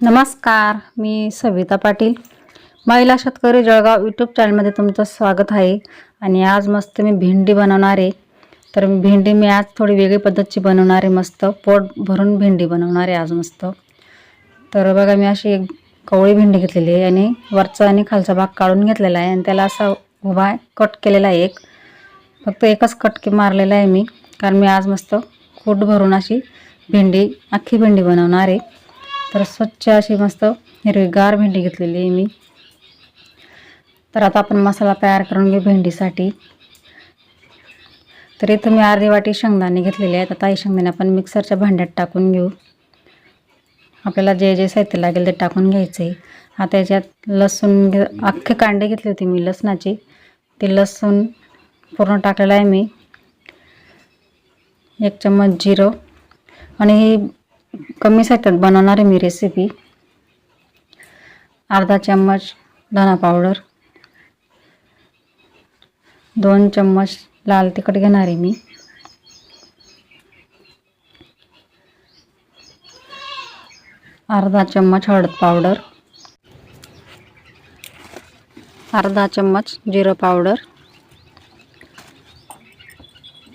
नमस्कार मी सविता पाटील. महिला शेतकरी जळगाव यूट्यूब चॅनलमध्ये तुमचं स्वागत आहे. आणि आज मस्त मी भेंडी बनवणार आहे. तर भेंडी मी आज थोडी वेगळी पद्धतची बनवणार आहे. मस्त पोट भरून भेंडी बनवणार आहे आज मस्त. तर बघा मी अशी एक कवळी भेंडी घेतलेली आहे आणि वरचा आणि खालचा भाग काढून घेतलेला आहे आणि त्याला असा उभा कट केलेला आहे एक. फक्त एकच कटके मारलेला आहे मी. कारण मी आज मस्त कूट भरून अशी भेंडी अख्खी भेंडी बनवणार आहे. तर स्वच्छ अशी मस्त हिरवीगार भेंडी घेतलेली आहे मी. तर आता आपण मसाला तयार करून घेऊ भेंडीसाठी. तर इथं मी अर्धी वाटी शेंगदाणे घेतलेले आहेत. आता हे शेंगदाणे आपण मिक्सरच्या भांड्यात टाकून घेऊ. आपल्याला जे जे साहित्य लागेल ते टाकून घ्यायचं आहे आता याच्यात लसूण घे अख्खे कांडे घेतले होते मी लसणाचे. ते लसूण पूर्ण टाकलेलं आहे मी. एक चम्मच जिरं. आणि ही कमी साठ्यात बनवणार आहे मी रेसिपी अर्धा चम्मच धना पावडर दोन चम्मच लाल तिखट घेणार आहे मी. अर्धा चम्मच हळद पावडर अर्धा चम्मच जिरं पावडर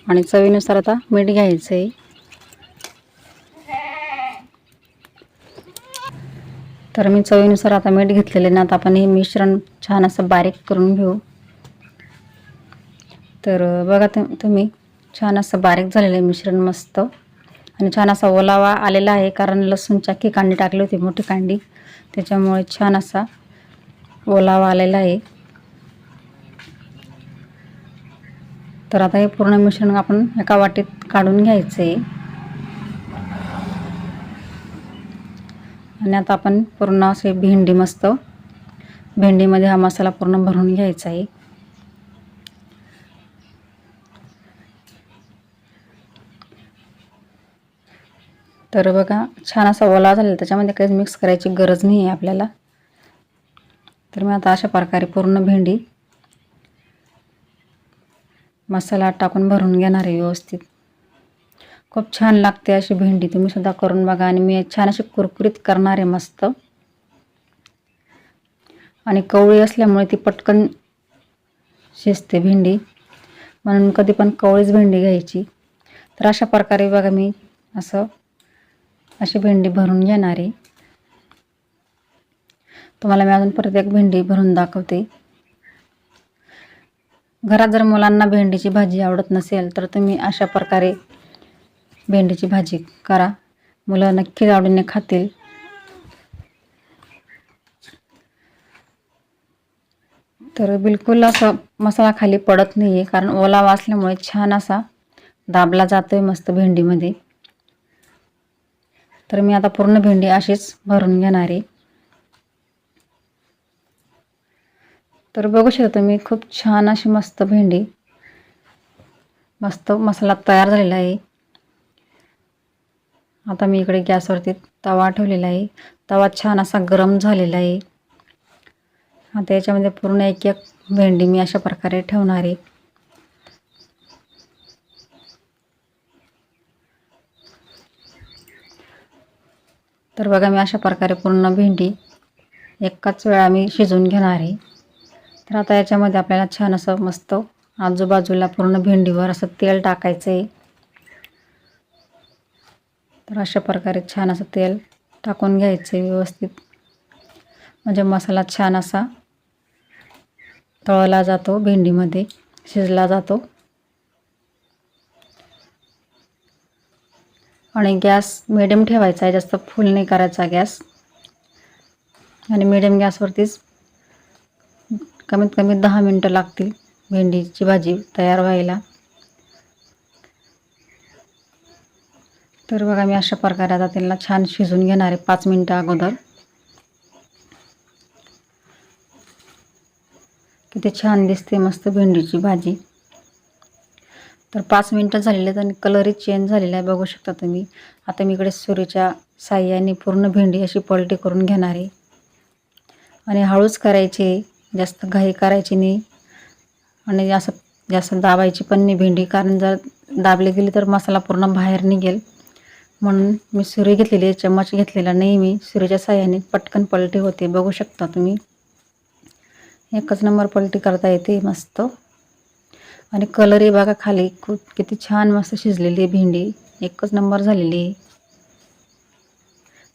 आणि चवीनुसार आता मीठ घ्यायचं आहे तर मी चवीनुसार आता मीठ घेतलेले ना आता आपण हे मिश्रण छान असं बारीक करून घेऊ. तर बघा तुम तुम्ही छान असं बारीक झालेलं आहे मिश्रण मस्त. आणि छान असा ओलावा आलेला आहे कारण लसूण चाकी कांडी टाकली होती मोठी कांडी. त्याच्यामुळे छान असा ओलावा आलेला आहे. तर आता हे पूर्ण मिश्रण आपण एका वाटीत काढून घ्यायचं आहे आणि आता आपण पूर्ण असे भेंडी मस्त भेंडीमध्ये हा मसाला पूर्ण भरून घ्यायचा आहे. तर बघा छान असा ओला झालेला त्याच्यामध्ये काहीच मिक्स करायची गरज नाही आहे आपल्याला. तर मी आता अशा प्रकारे पूर्ण भेंडी मसाला टाकून भरून घेणार आहे व्यवस्थित. खूप छान लागते अशी भेंडी. तुम्ही सुद्धा करून बघा आणि मी छान अशी कुरकुरीत करणार आहे मस्त. आणि कवळी असल्यामुळे ती पटकन शिजते भेंडी. म्हणून कधी पण कवळीच भेंडी घ्यायची. तर अशा प्रकारे बघा मी असं अशी भेंडी भरून घेणार आहे. तुम्हाला मी अजून परत एक भेंडी भरून दाखवते. घरात जर मुलांना भेंडीची भाजी आवडत नसेल तर तुम्ही अशा प्रकारे भेंडीची भाजी करा. मुलं नक्कीच आवडीने खातील. तर बिलकुल असा मसाला खाली पडत नाही आहे कारण ओलावा असल्यामुळे छान असा दाबला जातो आहे मस्त भेंडीमध्ये. तर मी आता पूर्ण भेंडी अशीच भरून घेणार आहे. तर बघू शकता तुम्ही खूप छान अशी मस्त भेंडी मस्त मसाला तयार झालेला आहे. आता मी इकडे गॅसवरती तवा ठेवलेला आहे. तवा छान असा गरम झालेला आहे. आता याच्यामध्ये पूर्ण एक एक भेंडी मी अशा प्रकारे ठेवणार आहे. तर बघा मी अशा प्रकारे पूर्ण भेंडी एकाच वेळा मी शिजवून घेणार आहे. तर आता याच्यामध्ये आपल्याला छान असं मस्त आजूबाजूला पूर्ण भेंडीवर असं तेल टाकायचं आहे तर अशा प्रकारे छान असं तेल टाकून घ्यायचं आहे व्यवस्थित. म्हणजे मसाला छान असा तळला जातो भेंडीमध्ये शिजला जातो. आणि गॅस मिडियम ठेवायचा आहे जास्त फुल नाही करायचा गॅस. आणि मिडियम गॅसवरतीच कमीत कमी दहा मिनटं लागतील भेंडीची भाजी तयार व्हायला. तर बघा मी अशा प्रकारे आता त्यांना छान शिजून घेणार आहे पाच मिनटं अगोदर. किती छान दिसते मस्त भेंडीची भाजी. तर पाच मिनटं झालेले आहेत आणि कलरही चेंज झालेला आहे बघू शकता तुम्ही. आता मी इकडे सुरीच्या साह्याने पूर्ण भेंडी अशी पलटी करून घेणार आहे. आणि हळूच करायची जास्त घाई करायची नाही. आणि असं जास्त दाबायची पण नाही भेंडी कारण जर दाबली गेली तर मसाला पूर्ण बाहेर निघेल. म्हणून मी सुरी घेतलेली आहे चम्मच घेतलेला नाही मी. सुरीच्या साह्याने पटकन पलटी होते बघू शकता तुम्ही. एकच नंबर पलटी करता येते मस्त. आणि कलरही बघा खाली खूप किती छान मस्त शिजलेली आहे भेंडी. एकच नंबर झालेली आहे.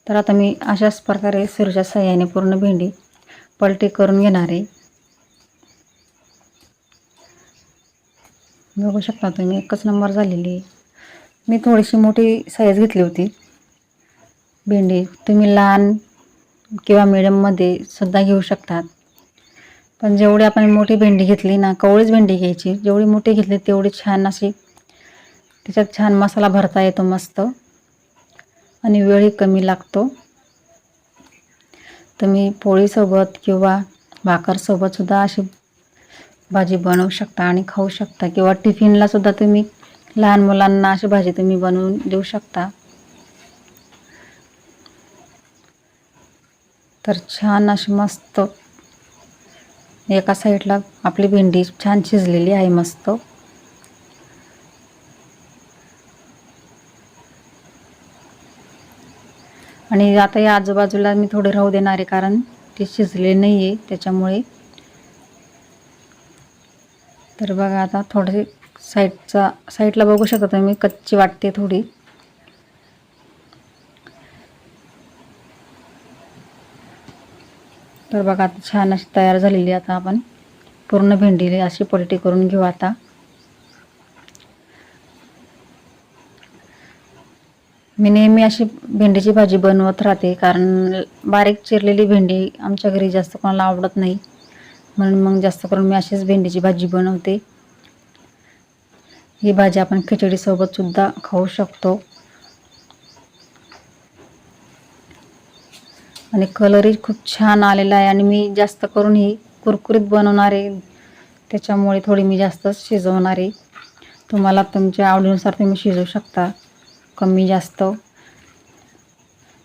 तर आता मी अशाच प्रकारे सुरीच्या साह्याने पूर्ण भेंडी पलटी करून घेणार आहे. बघू शकता तुम्ही एकच नंबर झालेली आहे. मी थोडीशी मोठी साईज घेतली होती. भेंडी तुम्ही लहान किंवा मिडियममध्ये सुद्धा घेऊ शकतात. पण जेवढी आपण मोठी भेंडी घेतली ना कवळीच भेंडी घ्यायची. जेवढी मोठी घेतली तेवढी छान अशी त्याच्यात छान मसाला भरता येतो मस्त. आणि वेळही कमी लागतो. तुम्ही पोळीसोबत किंवा भाकरसोबतसुद्धा अशी भाजी बनवू शकता आणि खाऊ शकता. किंवा टिफिनलासुद्धा तुम्ही लहान मुलांना अशी भाजी तुम्ही बनवून देऊ शकता. तर छान अशी मस्त एका साईडला आपली भेंडी छान शिजलेली आहे मस्त. आणि आता या आजूबाजूला मी थोडे राहू देणार आहे कारण ते शिजले नाही आहे त्याच्यामुळे. तर बघा आता थोडे साईडचा साईडला बघू शकता तुम्ही कच्ची वाटते थोडी. तर बघा आता छान अशी तयार झालेली आता आपण पूर्ण भेंडी अशी पलटी करून घेऊ आता. मी नेहमी अशी भेंडीची भाजी बनवत राहते कारण बारीक चिरलेली भेंडी आमच्या घरी जास्त कोणाला आवडत नाही. म्हणून मग जास्त करून मी अशीच भेंडीची भाजी बनवते. ही भाजी आपण खिचडीसोबत सुद्धा खाऊ शकतो. आणि कलरही खूप छान आलेला आहे आणि मी जास्त करून ही कुरकुरीत बनवणार आहे. त्याच्यामुळे थोडी मी जास्त शिजवणार आहे. तुम्हाला तुमच्या आवडीनुसार तुम्ही शिजवू शकता. कमी जास्त.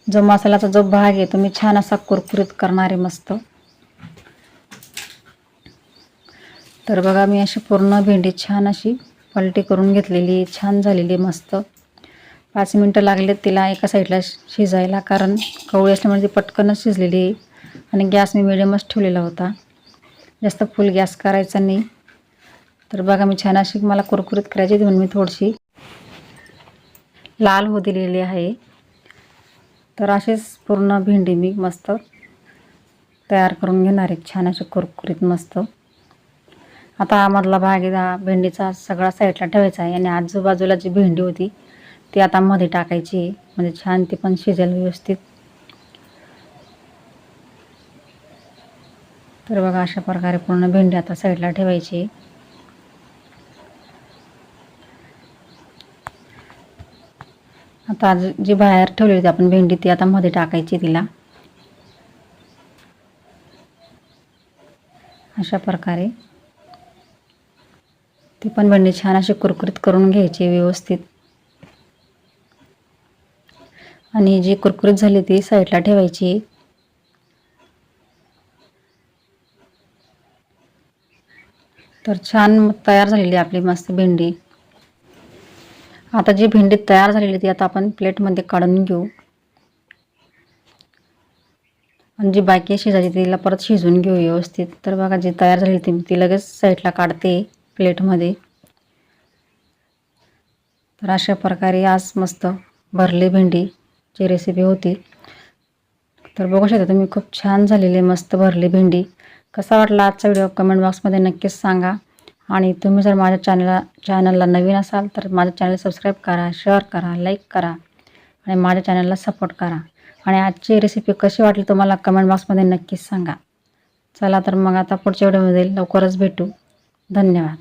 जो मसाल्याचा जो भाग आहे तो मी छान असा कुरकुरीत करणार आहे मस्त. तर बघा मी अशी पूर्ण भेंडी छान अशी पलटी करून घेतलेली छान झालेली मस्त. पाच मिनटं लागलेत तिला एका साईडला शिजायला कारण कवळी असल्यामुळे ती पटकनच शिजलेली आहे आणि गॅस मी मिडियमच ठेवलेला होता. जास्त फुल गॅस करायचा नाही. तर बघा मी छान अशी मला कुरकुरीत करायची म्हणून मी थोडीशी. लाल हो दिलेली आहे. तर असेच पूर्ण भेंडी मी मस्त तयार करून घेणार आहे. छान अशी कुरकुरीत मस्त. आता मधला भाग आहे भेंडीचा सगळा साईडला ठेवायचा आहे. आणि आजूबाजूला जी भेंडी होती ती आता मध्ये टाकायची आहे. म्हणजे छान ती पण शिजेल व्यवस्थित. तर बघा अशा प्रकारे पूर्ण भेंडी आता साईडला ठेवायची आता जी बाहेर ठेवली होती आपण भेंडी ती आता मध्ये टाकायची तिला. अशा प्रकारे ती पण भेंडी छान अशी कुरकुरीत करून घ्यायची व्यवस्थित. आणि जी कुरकुरीत झाली ती साईडला ठेवायची. तर छान तयार झालेली आपली मस्त भेंडी. आता जी भेंडी तयार झालेली ती आता आपण प्लेटमध्ये काढून घेऊ. आणि जी बाकी शिजायची तिला परत शिजवून घेऊ व्यवस्थित. तर बघा जी तयार झाली ती ती लगेच साईडला काढते. प्लेटमध्ये. तर अशा प्रकारे आज मस्त भरली भेंडीची रेसिपी होती. तर बघू शकता तुम्ही खूप छान झालेली मस्त भरली भेंडी. कसा वाटला आजचा व्हिडिओ कमेंट बॉक्समध्ये नक्कीच सांगा. आणि तुम्ही जर माझ्या चॅनलला चॅनलला नवीन असाल तर माझ्या चॅनल सबस्क्राईब करा शेअर करा लाईक करा. आणि माझ्या चॅनलला सपोर्ट करा. आणि आजची रेसिपी कशी वाटली तुम्हाला? कमेंट बॉक्समध्ये नक्कीच सांगा. चला तर मग आता पुढच्या व्हिडिओमध्ये लवकरच भेटू. धन्यवाद.